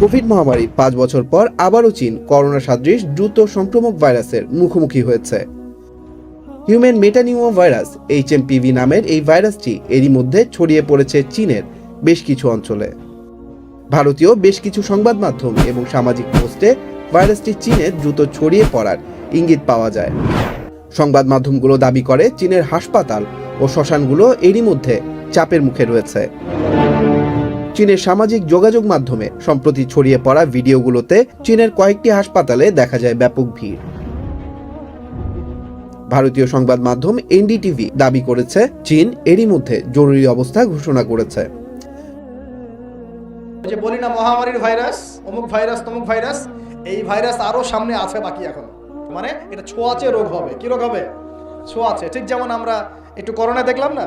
Covid মহামারীর পাঁচ বছর পর আবারও চীন করোনা সাদৃশ দ্রুত সংক্রমক ভাইরাসের মুখোমুখি হয়েছে। হিউম্যান মেটানিউমো ভাইরাস এইচএমপিভি নামের এই ভাইরাসটি এরই মধ্যে ছড়িয়ে পড়েছে চীনের বেশ কিছু অঞ্চলে। ভারতীয় বেশ কিছু সংবাদ মাধ্যম এবং সামাজিক পোস্টে ভাইরাসটি চীনে দ্রুত ছড়িয়ে পড়ার ইঙ্গিত পাওয়া যায়। সংবাদ মাধ্যমগুলো দাবি করে, চীনের হাসপাতাল ও শ্মশানগুলো এরই মধ্যে চাপের মুখে রয়েছে। চীনের সামাজিক যোগাযোগ মাধ্যমে। সম্প্রতি ছড়িয়ে পড়া ভিডিওগুলোতে চীনের কয়েকটি হাসপাতালে দেখা যায় ব্যাপক ভিড়। ভারতীয় সংবাদ মাধ্যম এনডিটিভি দাবি করেছে, চীন এরই মধ্যে জরুরি অবস্থা ঘোষণা করেছে। যে বলি না মহামারীর ভাইরাস, অমুক ভাইরাস, তমুক ভাইরাস, এই ভাইরাস আরও সামনে আছে বাকি এখন। মানে এটা ছোঁয়াচে রোগ হবে। কি রোগ হবে? ছোঁয়াচে। ঠিক যেমন আমরা একটু করোনা দেখলাম না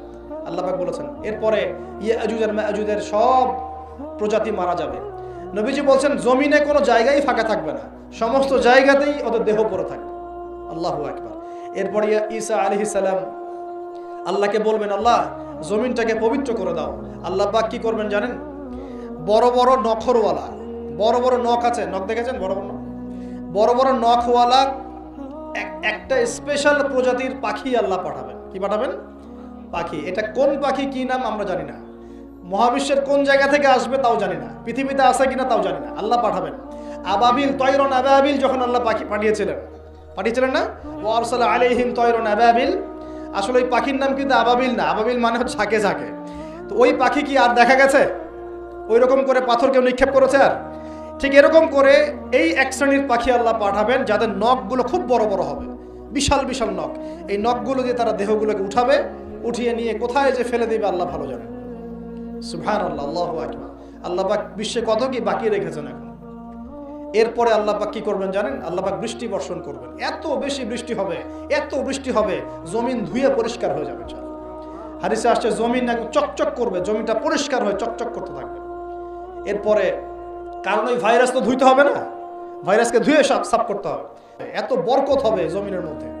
আল্লাহ পাক বলেছেন, এরপরে ইয়া আজুজ আর সব প্রজাতি মারা যাবে। নবীজি বলছেন, জমিনে কোনো জায়গায় ফাঁকা থাকবে না, সমস্ত জায়গাতেই ওদের দেহ পড়ে থাকবে। আল্লাহ একবার এরপরে ঈসা আলাইহিস সালাম আল্লাহকে বলবেন, আল্লাহ, জমিনটাকে পবিত্র করে দাও। আল্লাহ পাক কি করবেন জানেন? বড় বড় নখরওয়ালা, বড় বড় নখ আছে, নখ দেখেছেন? বড় বড়? বড় বড় নখওয়ালা এক- একটা স্পেশাল প্রজাতির পাখি আল্লাহ পাঠাবেন। কি পাঠাবেন? পাখি। এটা কোন পাখি, কি নাম আমরা জানি না। মহাবিশ্বের কোন জায়গা থেকে আসবে তাও জানি না। পৃথিবীতে আসে কিনা তাও জানি না। আল্লাহ পাঠাবেন। আবাবিল তৈরন আবাবিল যখন আল্লাহ পাখি পাঠিয়েছিলেন। পাঠিয়েছিলেন না? ও ওয়ারসাল আলাইহিম তৈরন আবাবিল। আসলে ওই পাখির নাম কিন্তু আবাবিল না। আবাবিল মানে হচ্ছে ঝাঁকে ঝাঁকে। তো ওই পাখি কি আর দেখা গেছে? ওই রকম করে পাথর কেউ নিক্ষেপ করেছে আর? ঠিক এরকম করে এই এক শ্রেণির পাখি আল্লাহ পাঠাবেন, যাদের নখগুলো খুব বড় বড় হবে। বিশাল বিশাল নখ। এই নখগুলো দিয়ে তারা দেহগুলোকে উঠাবে। উঠিয়ে নিয়ে কোথায় যে ফেলে দেবে আল্লাহ ভালো জানে। সুবহান আল্লাহ আল্লাহ আকবার। আল্লাহ পাক বিশ্বে কত কি বাকি রেখেছেন এখন? এরপরে আল্লাহ পাক কি করবেন জানেন? আল্লাহ পাক বৃষ্টি বর্ষণ করবেন। এত বেশি বৃষ্টি হবে, এত বৃষ্টি হবে, জমিন ধুয়ে পরিষ্কার হয়ে যাবে ইনশাআল্লাহ। হাদিসে আসছে, জমিন একদম চকচক করবে, জমিটা পরিষ্কার হয়ে চকচক করতে থাকবে। এরপরে কারণ ওই ভাইরাস তো ধুইতে হবে না? ভাইরাসকে ধুয়ে সাফ সাফ করতে হবে। এত বরকত হবে জমিনের মধ্যে।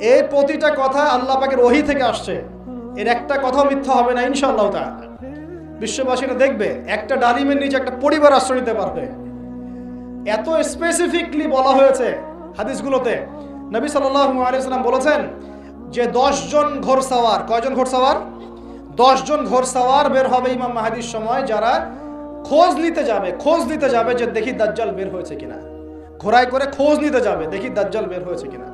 এই প্রতিটা কথা আল্লাহ পাকের ওহি থেকে আসছে। এর একটা কথাও মিথ্যা হবে না, ইনশাআল্লাহ তাআলা। বিশ্ববাসীরা দেখবে, একটা ডালিমের নিচে একটা পরিবার আশ্রয় নিতে পারবে। এত স্পেসিফিকলি বলা হয়েছে হাদিসগুলোতে। নবী সাল্লাম বলেছেন যে জন ঘোর সাওয়ার, কয়জন ঘোর সাওয়ার? জন ঘোর সাওয়ার বের হবে ইমাম মাহাদির সময় যারা খোঁজ নিতে যাবে, খোঁজ নিতে যাবে যে দেখি দাজ্জাল বের হয়েছে কিনা। ঘোড়ায় করে খোঁজ নিতে যাবে, দেখি দাজ্জাল বের হয়েছে কিনা।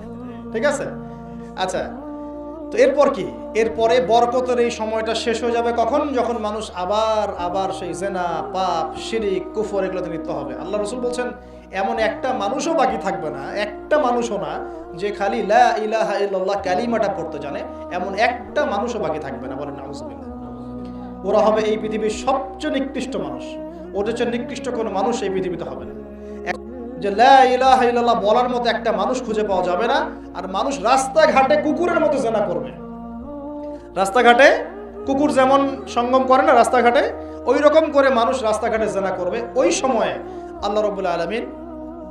ঠিক আছে? আচ্ছা তো এরপর কি? এরপরে বরকতের এই সময়টা শেষ হয়ে যাবে কখন? যখন মানুষ আবার আবার সেই জেনা, পাপ, শিরিক, কুফর এগুলোতে লিপ্ত হবে। আল্লাহ রসুল বলছেন, এমন একটা মানুষও বাকি থাকবে না, একটা মানুষও না, যে খালি লা ইলাহা কালিমাটা পড়তে জানে, এমন একটা মানুষও বাকি থাকবে না। বলেন ওরা হবে এই পৃথিবীর সবচেয়ে নিকৃষ্ট মানুষ। ওদের চেয়ে নিকৃষ্ট কোনো মানুষ এই পৃথিবীতে হবে না। যে লা ইলাহা ইল্লাল্লাহ বলার মতো একটা মানুষ খুঁজে পাওয়া যাবে না, আর মানুষ রাস্তাঘাটে কুকুরের মতো জেনা করবে। রাস্তাঘাটে কুকুর যেমন সঙ্গম করে না রাস্তাঘাটে ওই রকম করে মানুষ রাস্তাঘাটে জেনা করবে। ওই সময়ে আল্লাহ রবুল্লা আলমিন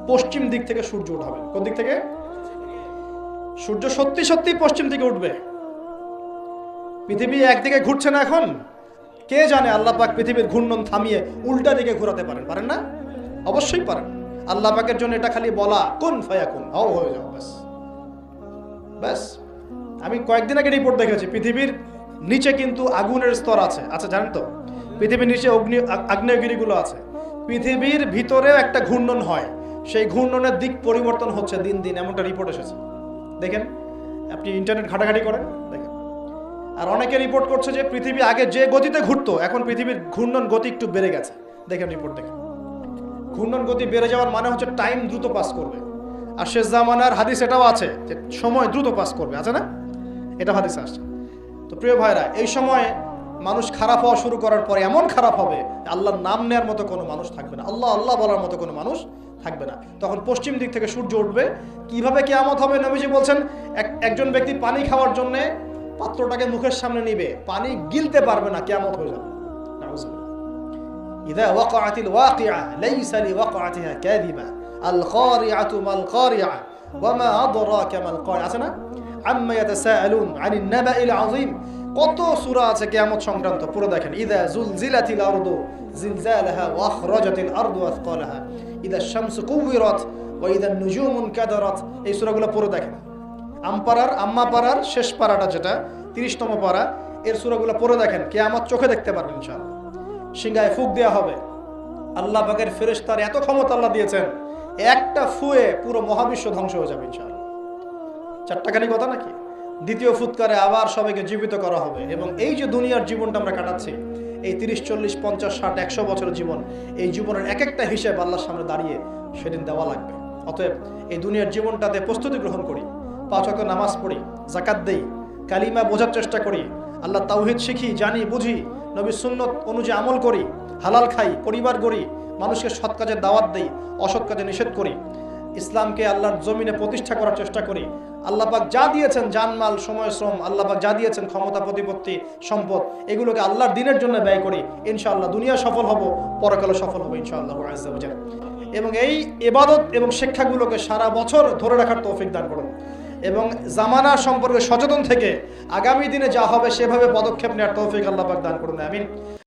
পশ্চিম দিক থেকে সূর্য উঠাবে। কোন দিক থেকে? সূর্য সত্যি সত্যি পশ্চিম দিকে উঠবে। পৃথিবী একদিকে ঘুরছে না এখন। কে জানে আল্লাহ পাক পৃথিবীর ঘূর্ণন থামিয়ে উল্টা দিকে ঘোরাতে পারেন। পারেন না? অবশ্যই পারেন। আল্লাহ পাকের জন্য এটা খালি বলা, কোন ফায়া কোন হও, হয়ে যাও, ব্যাস। ব্যাস। আমি কয়েকদিন আগে রিপোর্ট দেখেছি, পৃথিবীর নিচে কিন্তু আগুনের স্তর আছে। আচ্ছা জানেন তো, পৃথিবীর নিচে অগ্নি, আগ্নেয়গিরিগুলো আছে। পৃথিবীর ভিতরেও একটা ঘূর্ণন হয়। সেই ঘূর্ণনের দিক পরিবর্তন হচ্ছে দিন দিন, এমনটা রিপোর্ট এসেছে। দেখেন, আপনি ইন্টারনেট ঘাটাঘাটি করেন, দেখেন। আর অনেকে রিপোর্ট করছে যে, পৃথিবী আগে যে গতিতে ঘুরতো, এখন পৃথিবীর ঘূর্ণন গতি একটু বেড়ে গেছে। দেখেন রিপোর্ট দেখেন। ঘূর্ণন গতি বেড়ে যাওয়ার মানে হচ্ছে টাইম দ্রুত পাস করবে। আর শেষ জামানার হাদিস এটাও আছে যে সময় দ্রুত পাস করবে, আছে না? এটা হাদিস আসছে। তো প্রিয় ভাইরা, এই সময়ে মানুষ খারাপ হওয়া শুরু করার পরে এমন খারাপ হবে আল্লাহর নাম নেওয়ার মতো কোনো মানুষ থাকবে না। আল্লাহ আল্লাহ বলার মতো কোনো মানুষ থাকবে না। তখন পশ্চিম দিক থেকে সূর্য উঠবে। কীভাবে কেয়ামত হবে নবীজি বলছেন, এক- একজন ব্যক্তি পানি খাওয়ার জন্যে পাত্রটাকে মুখের সামনে নিবে, পানি গিলতে পারবে না, কেয়ামত হয়ে যাবে। إذا وقعت الواقعة ليس لوقعتها كاذبة. القارعة আল القارعة وما কারিআ ما মা আদরাকা মাল يتساءلون আছে না العظيم. ইয়াতাসাআলুন আনিন নাবাইল আযীম কত সূরা আছে কিয়ামত সংক্রান্ত? পুরো দেখেন। ইদা জুলজিলাতিল আরদু জিলজালাহা ওয়া আখরাজাতিল আরদু আসকালাহা ইদা শামসু কুওয়িরাত ওয়া ইদা নুজুমুন কাদারাত এই সূরাগুলো পুরো দেখেন। আমপাড়ার আম্মা পাড়ার শেষ পারাটা যেটা, তিরিশতম পারা এর সুরাগুলো পুরো দেখেন। কেয়ামত চোখে দেখতে পারবেন ইনশাআল্লাহ। সিংহায় ফুক দেওয়া হবে। আল্লাহ পাকের ফেরেস্তার এত ক্ষমতা আল্লাহ দিয়েছেন, একটা ফুয়ে পুরো মহাবিশ্ব ধ্বংস হয়ে যাবে ইনশাআল্লাহ। চারটাখানি কথা নাকি? দ্বিতীয় ফুৎকারে আবার সবাইকে জীবিত করা হবে এবং এই যে দুনিয়ার জীবনটা আমরা কাটাচ্ছি, এই তিরিশ, চল্লিশ, পঞ্চাশ, ষাট, একশো বছরের জীবন, এই জীবনের এক একটা হিসেব আল্লাহর সামনে দাঁড়িয়ে সেদিন দেওয়া লাগবে। অতএব এই দুনিয়ার জীবনটাতে প্রস্তুতি গ্রহণ করি, পাঁচ ওয়াক্ত নামাজ পড়ি জাকাত দেই, কালিমা বোঝার চেষ্টা করি, আল্লাহ তাওহিদ শিখি, জানি, বুঝি নবী সুন্নত অনুযায়ী আমল করি, হালাল খাই, পরিবার গড়ি, মানুষকে সৎ কাজের দাওয়াত দেই, অসৎ কাজে নিষেধ করি, ইসলামকে আল্লাহর জমিনে প্রতিষ্ঠা করার চেষ্টা করি। আল্লাহ পাক যা দিয়েছেন, জানমাল সময় শ্রম আল্লাহ পাক যা দিয়েছেন, ক্ষমতা, প্রতিপত্তি, সম্পদ, এগুলোকে আল্লাহর দিনের জন্য ব্যয় করি। ইনশাআল্লাহ দুনিয়া সফল হব পরকালে সফল হব ইনশাআল্লাহ এবং এই এবাদত এবং শিক্ষাগুলোকে সারা বছর ধরে রাখার তৌফিক দান করুন। এবং জামানা সম্পর্কে সচেতন থেকে আগামী দিনে যা হবে সেভাবে পদক্ষেপ নেওয়ার তৌফিক আল্লাহ পাক দান করুন, আমিন।